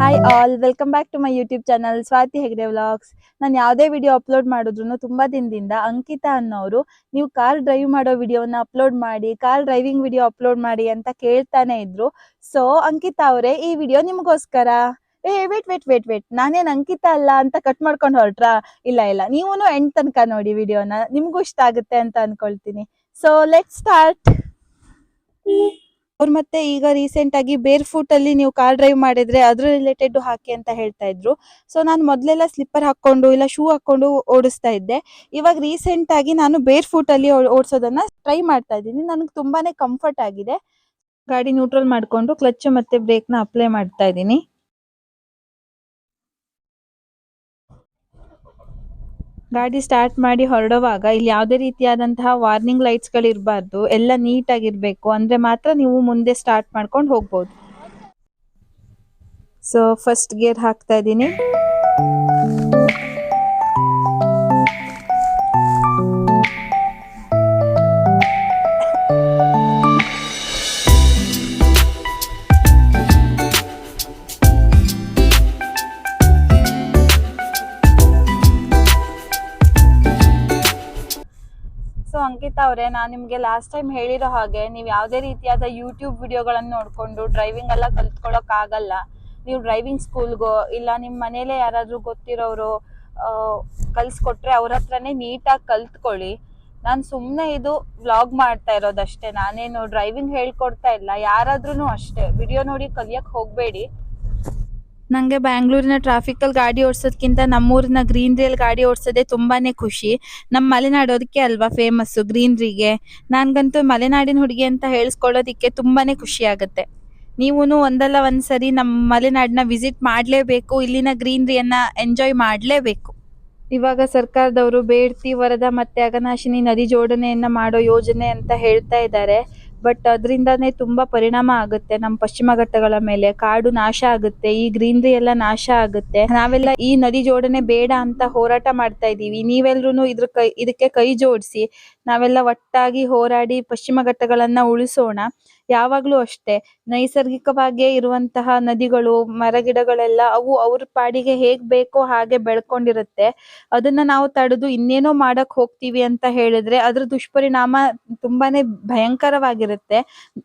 Hi all welcome back to my YouTube channel Swathi Hegde vlogs ನಾನು ಯಾವುದೇ video upload ಮಾಡಿದ್ರು ತುಂಬ ದಿನದಿಂದ ಅಂಕಿತಾ ಅನ್ನೋರು, ನೀವು ಕಾರ್ ಡ್ರೈವ್ ಮಾಡೋ ವಿಡಿಯೋನ ಅಪ್ಲೋಡ್ ಮಾಡಿ ಕಾರ್ ಡ್ರೈವಿಂಗ್ ವಿಡಿಯೋ ಅಪ್ಲೋಡ್ ಮಾಡಿ ಅಂತ ಕೇಳ್ತಾನೆ ಇದ್ರು. ಸೊ ಅಂಕಿತಾ ಅವರೇ, ಈ ವಿಡಿಯೋ ನಿಮಗೋಸ್ಕರ? ಏ ವೇಟ್ ವೇಟ್ ವೇಟ್ ವೇಟ್ ನಾನೇನು ಅಂಕಿತಾ ಅಲ್ಲ ಅಂತ ಕಟ್ ಮಾಡ್ಕೊಂಡು ಹೊರಟ್ರಾ? ಇಲ್ಲ ಇಲ್ಲ. ನೀವು ಎಂಡ್ ತನಕ ನೋಡಿ ವಿಡಿಯೋನ ನಿಮ್ಗೂ ಇಷ್ಟ ಆಗುತ್ತೆ ಅಂತ ಅನ್ಕೊಳ್ತೀನಿ. ಸೊ ಲೆಟ್ ಸ್ಟಾರ್ಟ್ ಅವ್ರು ಮತ್ತೆ ಈಗ ರೀಸೆಂಟ್ ಆಗಿ ಬೇರ್ ಫೂಟ್ ಅಲ್ಲಿ ನೀವು ಕಾರ್ ಡ್ರೈವ್ ಮಾಡಿದ್ರೆ ಅದ್ರ ರಿಲೇಟೆಡ್ ಹಾಕಿ ಅಂತ ಹೇಳ್ತಾ ಇದ್ರು. ಸೊ ನಾನು ಮೊದಲೆಲ್ಲ ಸ್ಲಿಪ್ಪರ್ ಹಾಕೊಂಡು ಇಲ್ಲ ಶೂ ಹಾಕೊಂಡು ಓಡಿಸ್ತಾ ಇದ್ದೆ. ಇವಾಗ ರೀಸೆಂಟ್ ಆಗಿ ನಾನು ಬೇರ್ ಫೂಟ್ ಅಲ್ಲಿ ಓಡಿಸೋದನ್ನ ಟ್ರೈ ಮಾಡ್ತಾ ಇದ್ದೀನಿ. ನನಗೆ ತುಂಬಾನೇ ಕಂಫರ್ಟ್ ಆಗಿದೆ. ಗಾಡಿ ನ್ಯೂಟ್ರಲ್ ಮಾಡ್ಕೊಂಡು ಕ್ಲಚ್ ಮತ್ತೆ ಬ್ರೇಕ್ನ ಅಪ್ಲೈ ಮಾಡ್ತಾ ಇದ್ದೀನಿ. ಗಾಡಿ ಸ್ಟಾರ್ಟ್ ಮಾಡಿ ಹೊರಡುವಾಗ ಇಲ್ಲಿ ಯಾವುದೇ ರೀತಿಯಾದಂತಹ ವಾರ್ನಿಂಗ್ ಲೈಟ್ಸ್ಗಳು ಇರಬಾರ್ದು. ಎಲ್ಲ ನೀಟ್ ಇರಬೇಕು ಅಂದ್ರೆ ಮಾತ್ರ ನೀವು ಮುಂದೆ ಸ್ಟಾರ್ಟ್ ಮಾಡ್ಕೊಂಡು ಹೋಗ್ಬೋದು. ಸೊ ಫಸ್ಟ್ ಗೇರ್ ಹಾಕ್ತಾ ಇದ್ದೀನಿ. ಸೊ ಅಂಕಿತಾ ಅವರೇ, ನಾನು ನಿಮಗೆ ಲಾಸ್ಟ್ ಟೈಮ್ ಹೇಳಿರೋ ಹಾಗೆ ನೀವು ಯಾವುದೇ ರೀತಿಯಾದ ಯೂಟ್ಯೂಬ್ ವಿಡಿಯೋಗಳನ್ನು ನೋಡಿಕೊಂಡು ಡ್ರೈವಿಂಗ್ ಎಲ್ಲ ಕಲ್ತ್ಕೊಳ್ಳೋಕ್ಕಾಗಲ್ಲ ನೀವು ಡ್ರೈವಿಂಗ್ ಸ್ಕೂಲ್ಗೋ ಇಲ್ಲ ನಿಮ್ಮ ಮನೇಲೆ ಯಾರಾದರೂ ಗೊತ್ತಿರೋರು ಕಲಿಸ್ಕೊಟ್ರೆ ಅವ್ರ ಹತ್ರನೇ ನೀಟಾಗಿ ಕಲ್ತ್ಕೊಳ್ಳಿ. ನಾನು ಸುಮ್ಮನೆ ಇದು ವ್ಲಾಗ್ ಮಾಡ್ತಾ ಇರೋದಷ್ಟೇ. ನಾನೇನು ಡ್ರೈವಿಂಗ್ ಹೇಳ್ಕೊಡ್ತಾ ಇಲ್ಲ. ಯಾರಾದ್ರೂ ಅಷ್ಟೇ. ವಿಡಿಯೋ ನೋಡಿ ಕಲಿಯಕ್ಕೆ ಹೋಗಬೇಡಿ. ನಂಗೆ ಬ್ಯಾಂಗ್ಳೂರಿನ ಟ್ರಾಫಿಕಲ್ ಗಾಡಿ ಓಡಿಸೋದ್ಕಿಂತ ನಮ್ಮೂರಿನ ಗ್ರೀನ್ರಿಯಲ್ಲಿ ಗಾಡಿ ಓಡಿಸೋದೇ ತುಂಬಾನೇ ಖುಷಿ. ನಮ್ಮ ಮಲೆನಾಡು ಅದಕ್ಕೆ ಅಲ್ವಾ ಫೇಮಸ್ಸು ಗ್ರೀನ್ರಿಗೆ ನನಗಂತೂ ಮಲೆನಾಡಿನ ಹುಡುಗಿ ಅಂತ ಹೇಳ್ಸ್ಕೊಳ್ಳೋದಿಕ್ಕೆ ತುಂಬಾನೇ ಖುಷಿ ಆಗುತ್ತೆ. ನೀವು ಒಂದಲ್ಲ ಒಂದ್ಸರಿ ನಮ್ಮ ಮಲೆನಾಡನ್ನ ವಿಸಿಟ್ ಮಾಡಲೇಬೇಕು, ಇಲ್ಲಿನ ಗ್ರೀನ್ರಿಯನ್ನ ಎಂಜಾಯ್ ಮಾಡಲೇಬೇಕು. ಇವಾಗ ಸರ್ಕಾರದವರು ಬೇಡ್ತಿ ವರದ ಮತ್ತೆ ಅಗನಾಶಿನಿ ನದಿ ಜೋಡಣೆಯನ್ನ ಮಾಡೋ ಯೋಜನೆ ಅಂತ ಹೇಳ್ತಾ ಇದ್ದಾರೆ. ಬಟ್ ಅದರಿಂದನೇ ತುಂಬಾ ಪರಿಣಾಮ ಆಗುತ್ತೆ ನಮ್ಮ ಪಶ್ಚಿಮ ಘಟ್ಟಗಳ ಮೇಲೆ. ಕಾಡು ನಾಶ ಆಗುತ್ತೆ, ಈ ಗ್ರೀನರಿ ಎಲ್ಲ ನಾಶ ಆಗುತ್ತೆ. ನಾವೆಲ್ಲ ಈ ನದಿ ಜೋಡಣೆ ಬೇಡ ಅಂತ ಹೋರಾಟ ಮಾಡ್ತಾ ಇದೀವಿ ನೀವೆಲ್ರೂ ಇದ್ರ ಕೈ, ಇದಕ್ಕೆ ಕೈ ಜೋಡಿಸಿ, ನಾವೆಲ್ಲ ಒಟ್ಟಾಗಿ ಹೋರಾಡಿ ಪಶ್ಚಿಮ ಘಟ್ಟಗಳನ್ನ ಉಳಿಸೋಣ. ಯಾವಾಗ್ಲೂ ಅಷ್ಟೇ. ನೈಸರ್ಗಿಕವಾಗಿಯೇ ಇರುವಂತಹ ನದಿಗಳು, ಮರಗಿಡಗಳೆಲ್ಲ ಅವು ಅವ್ರ ಪಾಡಿಗೆ ಹೇಗ್ ಬೇಕೋ ಹಾಗೆ ಬೆಳ್ಕೊಂಡಿರುತ್ತೆ. ಅದನ್ನ ನಾವು ತಡೆದು ಇನ್ನೇನೋ ಮಾಡಕ್ ಹೋಗ್ತೀವಿ ಅಂತ ಹೇಳಿದ್ರೆ ಅದ್ರ ದುಷ್ಪರಿಣಾಮ ತುಂಬಾನೇ ಭಯಂಕರವಾಗಿರುತ್ತೆ.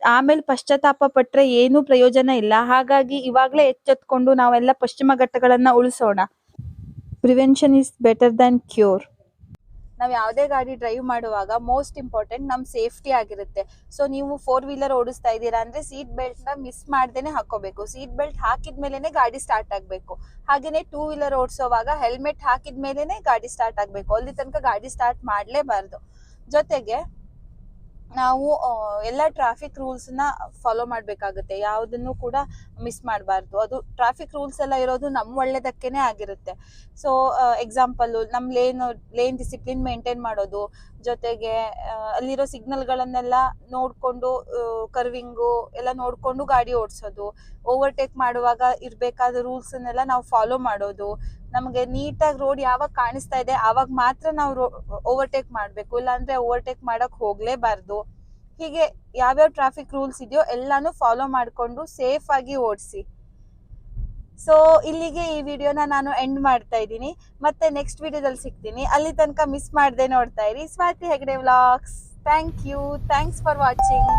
ಆಮೇಲೆ ಪಶ್ಚಾತ್ತಾಪ ಪಟ್ರೆ ಏನು ಪ್ರಯೋಜನ ಇಲ್ಲ. ಹಾಗಾಗಿ ಇವಾಗ್ಲೇ ಎಚ್ಚೆತ್ಕೊಂಡು ನಾವೆಲ್ಲ ಪಶ್ಚಿಮ ಘಟ್ಟಗಳನ್ನ ಉಳಿಸೋಣ. Prevention is better than cure ನಾವು ಯಾವುದೇ ಗಾಡಿ ಡ್ರೈವ್ ಮಾಡುವಾಗ ಮೋಸ್ಟ್ ಇಂಪಾರ್ಟೆಂಟ್ ನಮ್ ಸೇಫ್ಟಿ ಆಗಿರುತ್ತೆ. ಸೊ ನೀವು ಫೋರ್ ವೀಲರ್ ಓಡಿಸ್ತಾ ಇದ್ದೀರಾ ಅಂದ್ರೆ ಸೀಟ್ ಬೆಲ್ಟ್ನ ಮಿಸ್ ಮಾಡ್ದೇನೆ ಹಾಕೋಬೇಕು. ಸೀಟ್ ಬೆಲ್ಟ್ ಹಾಕಿದ್ಮೇಲೆನೆ ಗಾಡಿ ಸ್ಟಾರ್ಟ್ ಆಗಬೇಕು. ಹಾಗೇನೆ ಟೂ ವೀಲರ್ ಓಡಿಸೋವಾಗ ಹೆಲ್ಮೆಟ್ ಹಾಕಿದ್ಮೇಲೆನೆ ಗಾಡಿ ಸ್ಟಾರ್ಟ್ ಆಗಬೇಕು. ಅಲ್ಲಿ ತನಕ ಗಾಡಿ ಸ್ಟಾರ್ಟ್ ಮಾಡಲೇಬಾರ್ದು. ಜೊತೆಗೆ ನಾವು ಎಲ್ಲ ಟ್ರಾಫಿಕ್ ರೂಲ್ಸ್ನ ಫಾಲೋ ಮಾಡ್ಬೇಕಾಗುತ್ತೆ. ಯಾವುದನ್ನು ಕೂಡ ಮಿಸ್ ಮಾಡಬಾರ್ದು. ಅದು ಟ್ರಾಫಿಕ್ ರೂಲ್ಸ್ ಎಲ್ಲ ಇರೋದು ನಮ್ಮ ಒಳ್ಳೇದಕ್ಕೆನೆ ಆಗಿರುತ್ತೆ. ಸೊ ಎಕ್ಸಾಂಪಲ್ ನಮ್ ಲೇನ್ ಲೇನ್ ಡಿಸಿಪ್ಲಿನ್ ಮೇಂಟೈನ್ ಮಾಡೋದು ಜೊತೆಗೆ ಅಲ್ಲಿರೋ ಸಿಗ್ನಲ್ಗಳನ್ನೆಲ್ಲ ನೋಡ್ಕೊಂಡು ಕರ್ವಿಂಗು ಎಲ್ಲ ನೋಡ್ಕೊಂಡು ಗಾಡಿ ಓಡಿಸೋದು. ಓವರ್ಟೇಕ್ ಮಾಡುವಾಗ ಇರಬೇಕಾದ ರೂಲ್ಸನ್ನೆಲ್ಲ ನಾವು ಫಾಲೋ ಮಾಡೋದು. ನಮಗೆ ನೀಟಾಗಿ ರೋಡ್ ಯಾವಾಗ ಕಾಣಿಸ್ತಾ ಇದೆ, ಆವಾಗ ಮಾತ್ರ ನಾವು ಓವರ್ಟೇಕ್ ಮಾಡಬೇಕು. ಇಲ್ಲಾಂದರೆ ಓವರ್ಟೇಕ್ ಮಾಡೋಕೆ ಹೋಗಲೇಬಾರ್ದು. ಹೀಗೆ ಯಾವ್ಯಾವ ಟ್ರಾಫಿಕ್ ರೂಲ್ಸ್ ಇದೆಯೋ ಎಲ್ಲಾನು ಫಾಲೋ ಮಾಡ್ಕೊಂಡು ಸೇಫಾಗಿ ಓಡಿಸಿ. ಸೊ ಇಲ್ಲಿಗೆ ಈ ವಿಡಿಯೋನ ನಾನು ಎಂಡ್ ಮಾಡ್ತಾ ಇದ್ದೀನಿ. ಮತ್ತೆ ನೆಕ್ಸ್ಟ್ ವಿಡಿಯೋದಲ್ಲಿ ಸಿಗ್ತೀನಿ. ಅಲ್ಲಿ ತನಕ ಮಿಸ್ ಮಾಡದೆ ನೋಡ್ತಾ ಇರಿ. Swathi Hegde vlogs thank you thanks for watching